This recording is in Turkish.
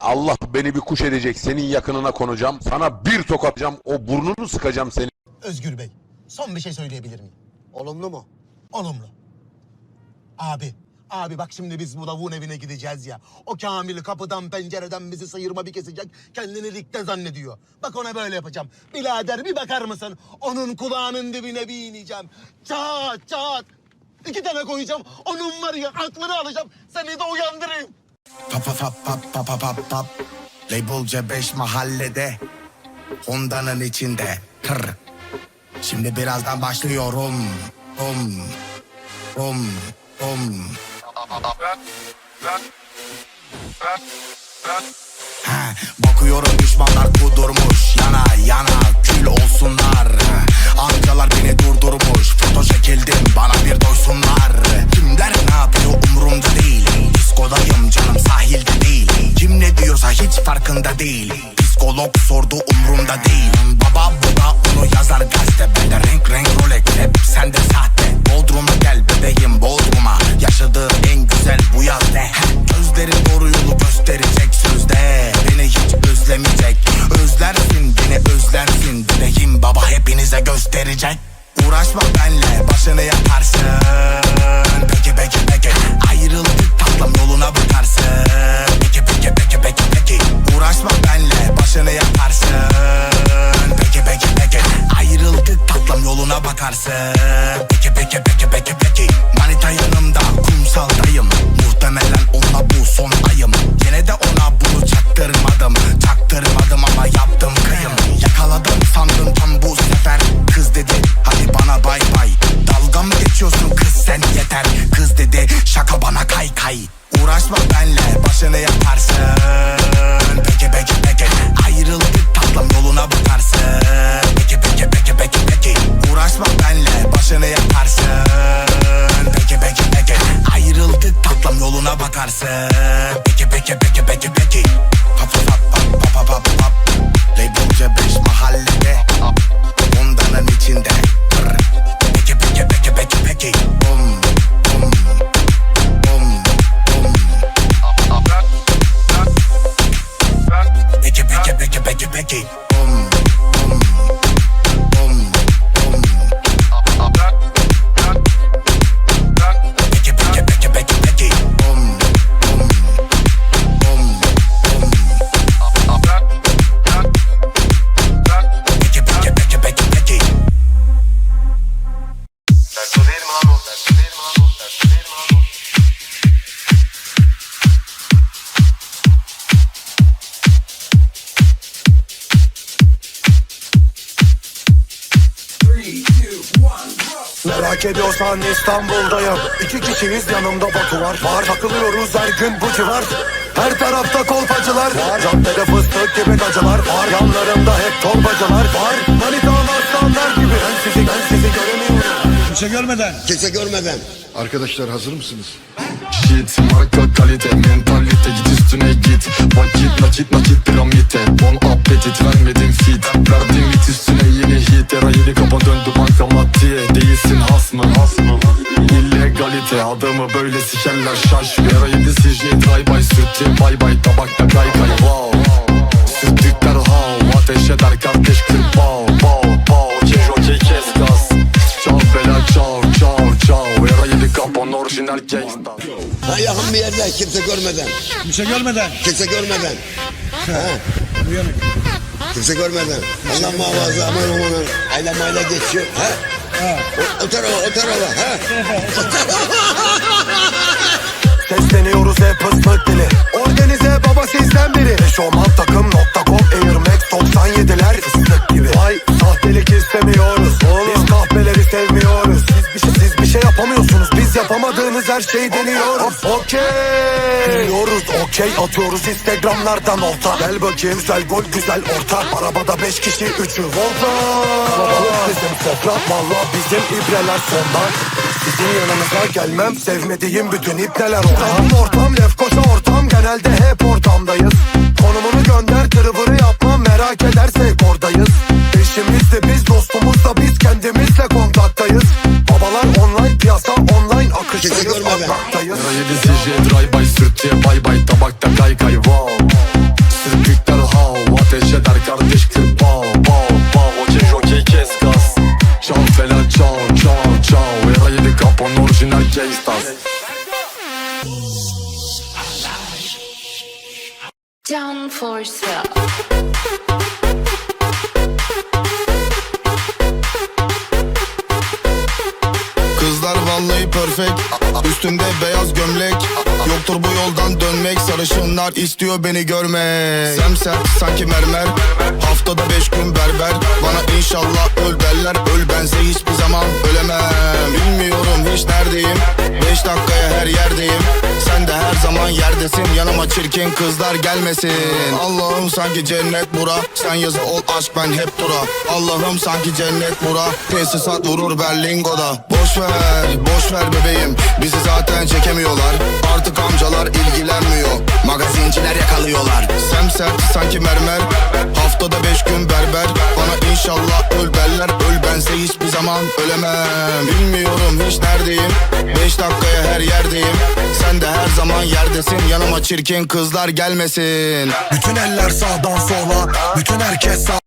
Allah beni bir kuş edecek. Senin yakınına konacağım. Sana bir tokatacağım. O burnunu sıkacağım seni. Özgür Bey, son bir şey söyleyebilir miyim? Olumlu mu? Olumlu. Abi, abi bak şimdi biz bu lavuğun evine gideceğiz ya. O Kamil kapıdan pencereden bizi sıyırma bir kesecek. Kendini ligde zannediyor. Bak ona böyle yapacağım. Birader bir bakar mısın? Onun kulağının dibine bir ineceğim. Çat çat. İki tane koyacağım. Onun var ya aklını alacağım. Seni de uyandırayım. Pap pap pap pap pap pap Label C5 mahallede Honda'nın içinde. Tır. Şimdi birazdan başlıyorum. Um Um Um Ha, Bakıyorum düşmanlar kudurmuş. Yana yana kül olsunlar. Amcalar beni durdurmuş. Foto çekildim bana bir doysunlar. Kimler ne yapıyor umurumda değil Diskodayım canım sahilde değil. Kim ne diyorsa hiç farkında değil. Psikolog sordu umurumda değil. Baba baba onu yazar gazete Bende renk renk Rolex hep sende sahte. Bodrum'a gel bebeğim Bodrum'a. Yaşadığım kalsın yaparsan Merak ediyorsan İstanbul'dayım. İki kişiyiz yanımda Batu var. Var. Takılıyoruz her gün bu civar. Her tarafta kolpacılar. Var. Caddede fıstık gibi gacılar. Var. Yanlarımda hep torbacılar. Var. Manitam aslanlar gibi. Ben sizi ben sizi göremiyorum. Kimse görmeden. Kimse görmeden. Arkadaşlar hazır mısınız? Shit marka kalite mentalite git üstüne git. Vakit nakit nakit piramite. Bon appetit vermedim fit adamı böyle sikerler şaş Era yedi CJ try by sürttü bay bay tabakta kay kay wow Sürttükler hav ateş eder kardeş kırk bav bav bav Kej okey kes gaz Çav bela çav çav çav Era yedi kapan orijinal gangsta Ha yakın bir yerde kimse görmeden. Kimse görmeden. Kimse görmeden. Ha, Uyanık. kimse görmeden. Allah muhafaza aman aman. Ayla mayla geçiyor. Ha? O, o tarafa o tarafa. Ha? Sesleniyoruz hep fıstık dili. Organize baba sizden biri. Eşofman takım.com Air Max 97'ler fıstık gibi. Vay sahtelik istemiyoruz. Oğlum. Biz kahpeleri sevmiyoruz. Siz bir, şey, siz bir şey yapamıyorsunuz. Biz yapamadığınız her şeyi deniyoruz. Okey. Biliyoruz okey atıyoruz instagramlardan olta Gel bakayım güzel gol güzel orta. Arabada beş kişi üçü volta. Kalabalık bizim sofra Valla bizim ibreler sondan. Sizin yanınıza gelmem sevmediğim bütün ipneler ortam Ortam lefkoşa ortam genelde hep ortamdayız. Konumunu gönder tırıvırı yapma merak edersek oradayız. Eşimizde biz dostumuz da biz kendimizle kontaktayız. Babalar online piyasa online akıştayız. Era yedi CJ drive by sürttüye bay bay tabakta kay kay wow Stars. Down for sale. Kızlar vallahi perfect Üstümde beyaz gömlek Yoktur bu yoldan dönmek Sarışınlar istiyor beni görmek. Semsert sanki mermer. Haftada beş gün berber. Bana inşallah öl derler Öl bense hiçbir zaman ölemem. Bilmiyorum hiç neredeyim. Beş dakikaya her yerdeyim. Sen de her zaman yerdesin. Yanıma çirkin kızlar gelmesin. Allah'ım sanki cennet bura. Sen yazı ol aşk ben hep dura. Allah'ım sanki cennet bura. Tesisat vurur Berlingo'da. Boş ver, boş ver bebeğim. Bizi zaten Semsert sanki mermer. Haftada beş gün berber. Bana inşallah öl derler Öl bense hiçbir zaman ölemem. Bilmiyorum hiç neredeyim? Beş dakikaya her yerdeyim. Sen de her zaman yerdesin. Yanıma çirkin kızlar gelmesin. Bütün eller sağdan sola. Bütün herkes sağ